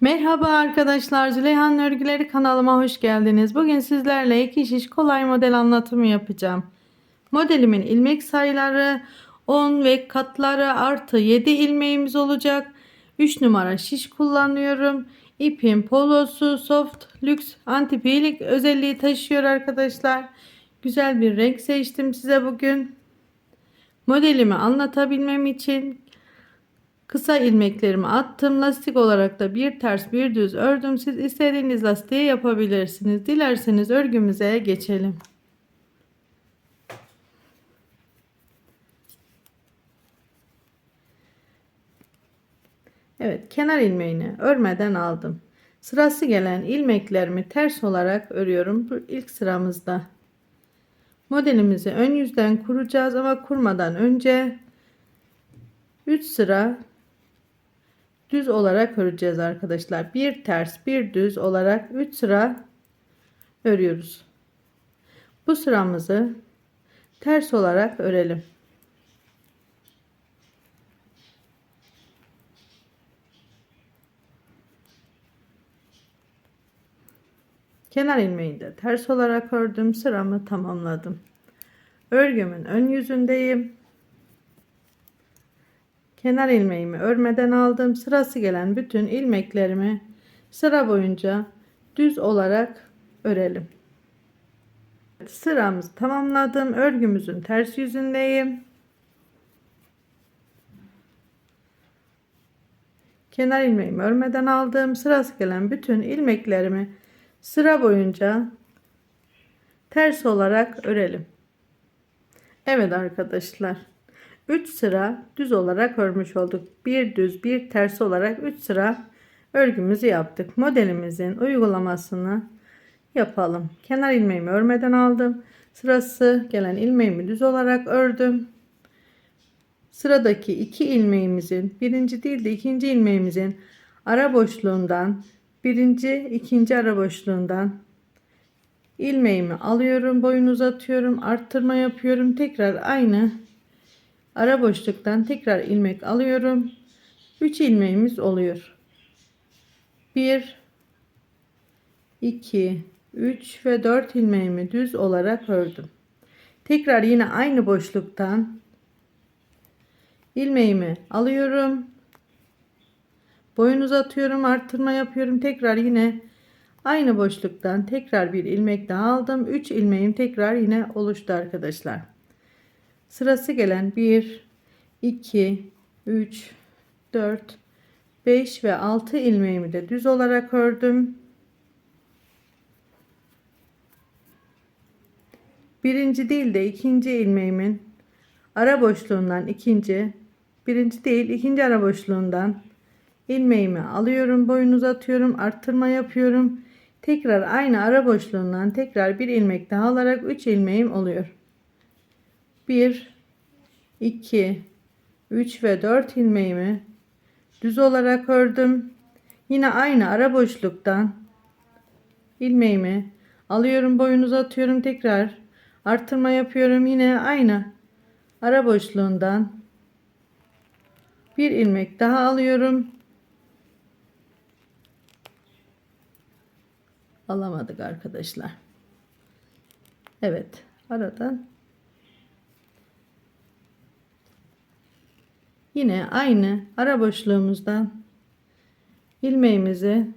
Merhaba arkadaşlar, Züleyha'nın Örgüleri kanalıma hoş geldiniz. Bugün sizlerle iki şiş kolay model anlatımı yapacağım. Modelimin ilmek sayıları 10 ve katları artı 7 ilmeğimiz olacak. 3 numara şiş kullanıyorum. İpim polosu soft lüks antipilik özelliği taşıyor arkadaşlar. Güzel bir renk seçtim size bugün. Modelimi anlatabilmem için Kısa ilmeklerimi attım. Lastik olarak da bir ters bir düz ördüm. Siz istediğiniz lastiği yapabilirsiniz. Dilerseniz örgümüze geçelim. Evet kenar ilmeğini örmeden aldım. Sırası gelen ilmeklerimi ters olarak örüyorum. Bu ilk sıramızda. Modelimizi ön yüzden kuracağız ama kurmadan önce 3 sıra düz olarak öreceğiz arkadaşlar. Bir ters bir düz olarak 3 sıra örüyoruz. Bu sıramızı ters olarak örelim. Kenar ilmeği de ters olarak ördüm. Sıramı tamamladım. Örgümün ön yüzündeyim. Kenar ilmeğimi örmeden aldım. Sırası gelen bütün ilmeklerimi sıra boyunca düz olarak örelim. Sıramızı tamamladım. Örgümüzün ters yüzündeyim. Kenar ilmeğimi örmeden aldım. Sırası gelen bütün ilmeklerimi sıra boyunca ters olarak örelim. Evet arkadaşlar. 3 sıra düz olarak örmüş olduk. Bir düz bir ters olarak 3 sıra örgümüzü yaptık. Modelimizin uygulamasını yapalım. Kenar ilmeğimi örmeden aldım. Sırası gelen ilmeğimi düz olarak ördüm. Sıradaki iki ilmeğimizin birinci değil de ikinci ilmeğimizin ara boşluğundan birinci ikinci ara boşluğundan ilmeğimi alıyorum boyun uzatıyorum arttırma yapıyorum tekrar aynı ara boşluktan tekrar ilmek alıyorum. 3 ilmeğimiz oluyor. 1 2 3 ve 4 ilmeğimi düz olarak ördüm. Tekrar yine aynı boşluktan ilmeğimi alıyorum. Boyun uzatıyorum arttırma yapıyorum. Tekrar yine aynı boşluktan tekrar bir ilmek daha aldım. 3 ilmeğim tekrar yine oluştu arkadaşlar Sırası gelen 1, 2, 3, 4, 5 ve 6 ilmeğimi de düz olarak ördüm. Birinci değil de ikinci ilmeğimin ara boşluğundan ikinci, birinci değil ikinci ara boşluğundan ilmeğimi alıyorum, boyun uzatıyorum, arttırma yapıyorum. Tekrar aynı ara boşluğundan tekrar bir ilmek daha alarak 3 ilmeğim oluyor. 1 2 3 ve 4 ilmeğimi düz olarak ördüm. Yine aynı ara boşluktan ilmeğimi alıyorum, boyun uzatıyorum, tekrar artırma yapıyorum. Yine aynı ara boşluğundan bir ilmek daha alıyorum. Alamadık arkadaşlar. Evet, aradan Yine aynı ara boşluğumuzdan ilmeğimizi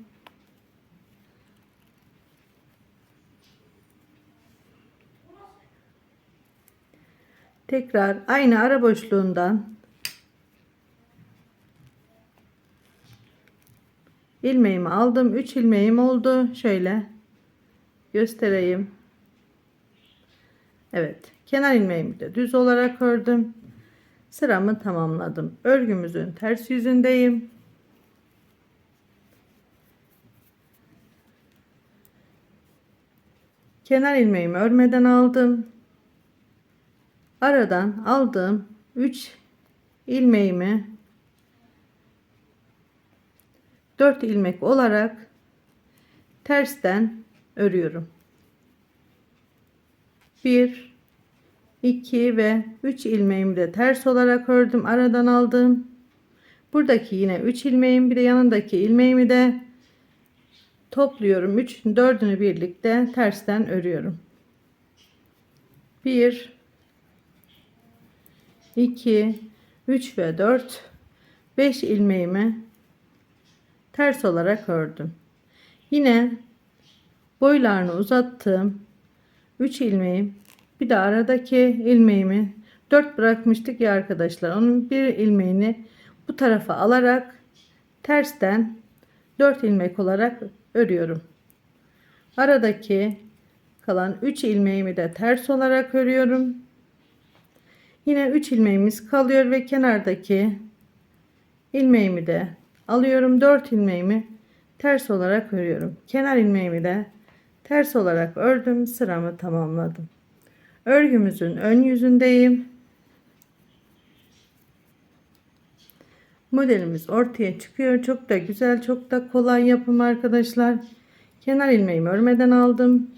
tekrar aynı ara boşluğundan ilmeğimi aldım. 3 ilmeğim oldu. Şöyle göstereyim. Evet kenar ilmeğimi de düz olarak ördüm sıramı tamamladım. Örgümüzün ters yüzündeyim. Kenar ilmeğimi örmeden aldım. Aradan aldığım 3 ilmeğimi 4 ilmek olarak tersten örüyorum. 1 2 ve 3 ilmeğimi de ters olarak ördüm aradan aldım. Buradaki yine 3 ilmeğim bir de yanındaki ilmeğimi de topluyorum. 3 4'ünü birlikte tersten örüyorum. 1 2 3 ve 4 5 ilmeğimi ters olarak ördüm. Yine boylarını uzattım 3 ilmeğim bir de aradaki ilmeğimi 4 bırakmıştık ya arkadaşlar. Onun bir ilmeğini bu tarafa alarak tersten 4 ilmek olarak örüyorum. Aradaki kalan 3 ilmeğimi de ters olarak örüyorum. Yine 3 ilmeğimiz kalıyor ve kenardaki ilmeğimi de alıyorum. 4 ilmeğimi ters olarak örüyorum. Kenar ilmeğimi de ters olarak ördüm. Sıramı tamamladım örgümüzün ön yüzündeyim. Modelimiz ortaya çıkıyor. Çok da güzel çok da kolay yapım arkadaşlar. Kenar ilmeğimi örmeden aldım.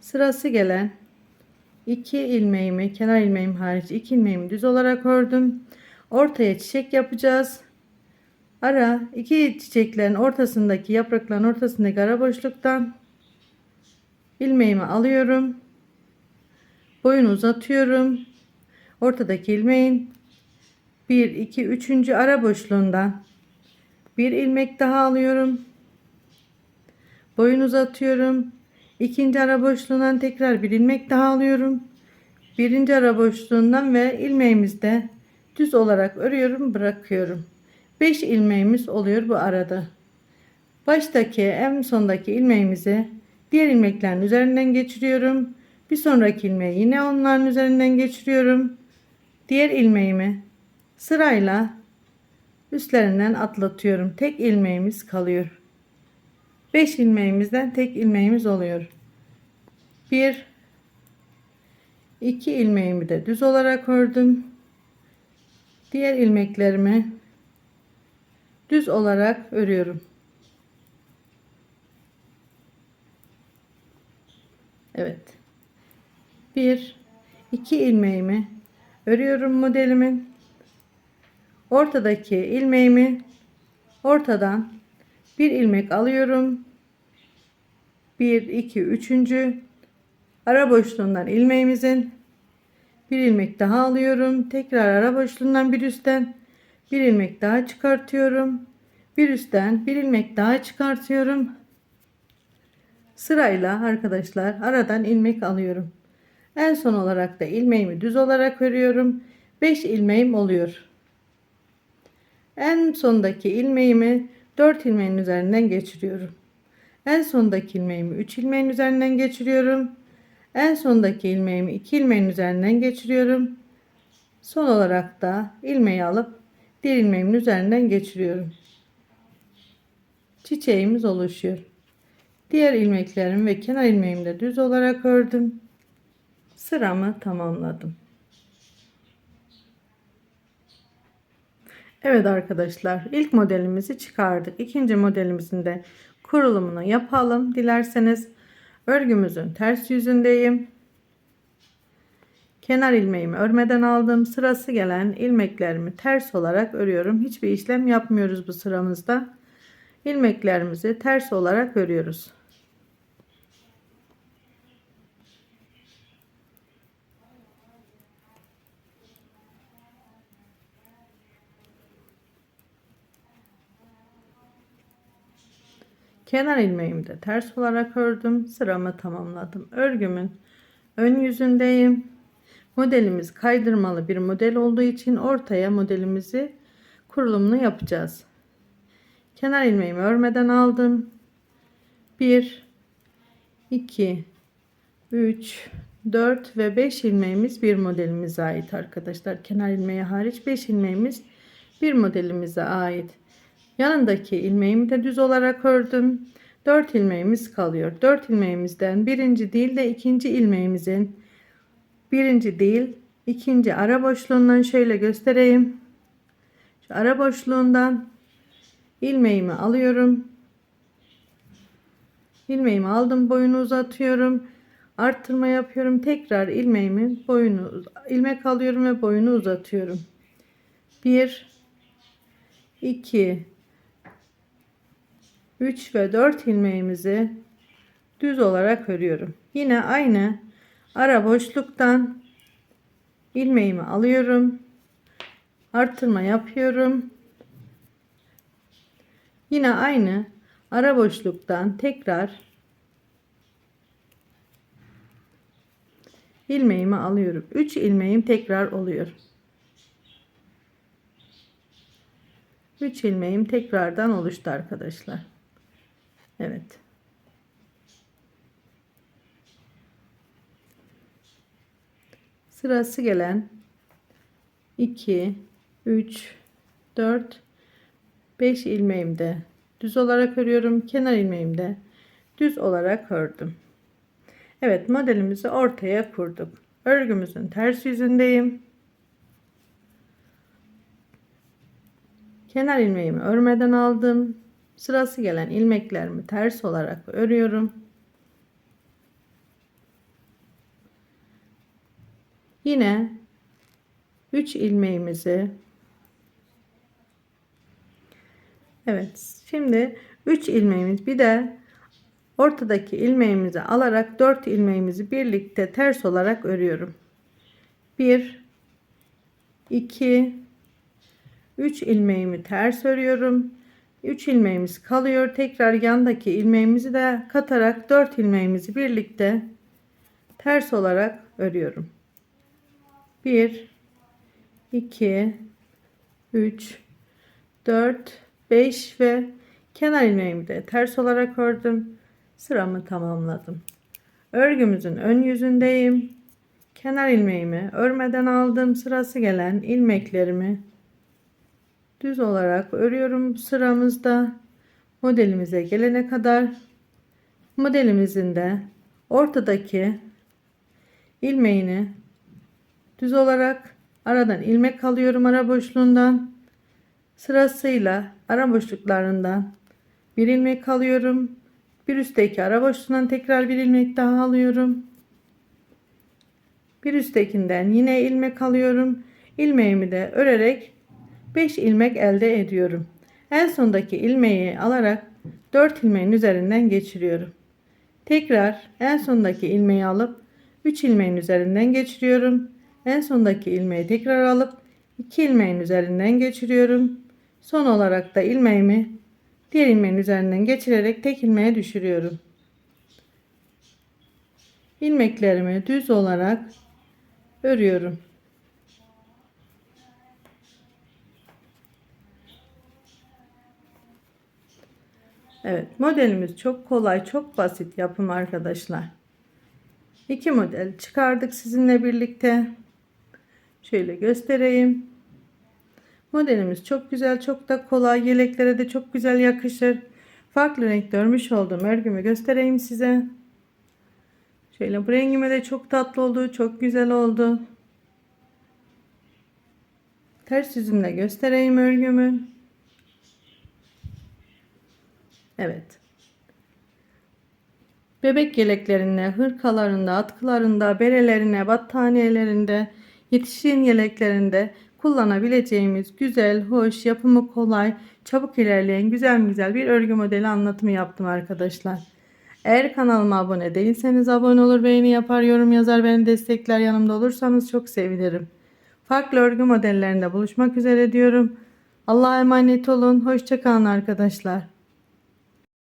Sırası gelen 2 ilmeğimi kenar ilmeğim hariç 2 ilmeğimi düz olarak ördüm. Ortaya çiçek yapacağız. Ara iki çiçeklerin ortasındaki yaprakların ortasındaki ara boşluktan ilmeğimi alıyorum boyunu uzatıyorum. Ortadaki ilmeğin 1 2 3. ara boşluğundan bir ilmek daha alıyorum. Boyun uzatıyorum. İkinci ara boşluğundan tekrar bir ilmek daha alıyorum. Birinci ara boşluğundan ve ilmeğimizde düz olarak örüyorum bırakıyorum. 5 ilmeğimiz oluyor bu arada. Baştaki en sondaki ilmeğimizi diğer ilmeklerin üzerinden geçiriyorum bir sonraki ilmeği yine onların üzerinden geçiriyorum. Diğer ilmeğimi sırayla üstlerinden atlatıyorum. Tek ilmeğimiz kalıyor. 5 ilmeğimizden tek ilmeğimiz oluyor. 1 2 ilmeğimi de düz olarak ördüm. Diğer ilmeklerimi düz olarak örüyorum. Evet. 1 2 ilmeğimi örüyorum modelimin. Ortadaki ilmeğimi ortadan bir ilmek alıyorum. 1 2 3. ara boşluğundan ilmeğimizin. Bir ilmek daha alıyorum. Tekrar ara boşluğundan bir üstten bir ilmek daha çıkartıyorum. Bir üstten bir ilmek daha çıkartıyorum. Sırayla arkadaşlar aradan ilmek alıyorum en son olarak da ilmeğimi düz olarak örüyorum. 5 ilmeğim oluyor. En sondaki ilmeğimi 4 ilmeğin üzerinden geçiriyorum. En sondaki ilmeğimi 3 ilmeğin üzerinden geçiriyorum. En sondaki ilmeğimi 2 ilmeğin üzerinden geçiriyorum. Son olarak da ilmeği alıp diğer ilmeğimin üzerinden geçiriyorum. Çiçeğimiz oluşuyor. Diğer ilmeklerimi ve kenar ilmeğimi de düz olarak ördüm sıramı tamamladım Evet arkadaşlar ilk modelimizi çıkardık. İkinci modelimizin de kurulumunu yapalım. Dilerseniz örgümüzün ters yüzündeyim. Kenar ilmeğimi örmeden aldım. Sırası gelen ilmeklerimi ters olarak örüyorum. Hiçbir işlem yapmıyoruz bu sıramızda. İlmeklerimizi ters olarak örüyoruz. Kenar ilmeğimi de ters olarak ördüm. Sıramı tamamladım. Örgümün ön yüzündeyim. Modelimiz kaydırmalı bir model olduğu için ortaya modelimizi kurulumunu yapacağız. Kenar ilmeğimi örmeden aldım. 1 2 3 4 ve 5 ilmeğimiz bir modelimize ait arkadaşlar. Kenar ilmeği hariç 5 ilmeğimiz bir modelimize ait. Yanındaki ilmeğimi de düz olarak ördüm. 4 ilmeğimiz kalıyor. 4 ilmeğimizden birinci değil de ikinci ilmeğimizin birinci değil ikinci ara boşluğundan şöyle göstereyim. Şu ara boşluğundan ilmeğimi alıyorum. İlmeğimi aldım boyunu uzatıyorum. Arttırma yapıyorum. Tekrar ilmeğimi boyunu ilmek alıyorum ve boyunu uzatıyorum. 1 2 3 ve 4 ilmeğimizi düz olarak örüyorum. Yine aynı ara boşluktan ilmeğimi alıyorum. Artırma yapıyorum. Yine aynı ara boşluktan tekrar ilmeğimi alıyorum. 3 ilmeğim tekrar oluyor. 3 ilmeğim tekrardan oluştu arkadaşlar. Evet. Sırası gelen 2 3 4 5 ilmeğimi de düz olarak örüyorum. Kenar ilmeğimi de düz olarak ördüm. Evet modelimizi ortaya kurduk. Örgümüzün ters yüzündeyim. Kenar ilmeğimi örmeden aldım. Sırası gelen ilmeklerimi ters olarak örüyorum. Yine 3 ilmeğimizi Evet şimdi 3 ilmeğimiz bir de ortadaki ilmeğimizi alarak 4 ilmeğimizi birlikte ters olarak örüyorum. 1 2 3 ilmeğimi ters örüyorum. 3 ilmeğimiz kalıyor. Tekrar yandaki ilmeğimizi de katarak 4 ilmeğimizi birlikte ters olarak örüyorum. 1 2 3 4 5 ve kenar ilmeğimi de ters olarak ördüm. Sıramı tamamladım. Örgümüzün ön yüzündeyim. Kenar ilmeğimi örmeden aldım. Sırası gelen ilmeklerimi düz olarak örüyorum sıramızda modelimize gelene kadar. Modelimizin de ortadaki ilmeğini düz olarak aradan ilmek alıyorum ara boşluğundan. Sırasıyla ara boşluklarından bir ilmek alıyorum. Bir üstteki ara boşluğundan tekrar bir ilmek daha alıyorum. Bir üsttekinden yine ilmek alıyorum. İlmeğimi de örerek 5 ilmek elde ediyorum. En sondaki ilmeği alarak 4 ilmeğin üzerinden geçiriyorum. Tekrar en sondaki ilmeği alıp 3 ilmeğin üzerinden geçiriyorum. En sondaki ilmeği tekrar alıp 2 ilmeğin üzerinden geçiriyorum. Son olarak da ilmeğimi diğer ilmeğin üzerinden geçirerek tek ilmeğe düşürüyorum. İlmeklerimi düz olarak örüyorum. Evet modelimiz çok kolay çok basit yapım arkadaşlar. İki model çıkardık sizinle birlikte. Şöyle göstereyim. Modelimiz çok güzel çok da kolay yeleklere de çok güzel yakışır. Farklı renkte örmüş olduğum örgümü göstereyim size. Şöyle bu rengime de çok tatlı oldu çok güzel oldu. Ters yüzünde göstereyim örgümün. Evet. Bebek yeleklerinde, hırkalarında, atkılarında, berelerine, battaniyelerinde, yetişkin yeleklerinde kullanabileceğimiz güzel, hoş, yapımı kolay, çabuk ilerleyen güzel güzel bir örgü modeli anlatımı yaptım arkadaşlar. Eğer kanalıma abone değilseniz abone olur, beğeni yapar, yorum yazar, beni destekler yanımda olursanız çok sevinirim. Farklı örgü modellerinde buluşmak üzere diyorum. Allah'a emanet olun. Hoşçakalın arkadaşlar.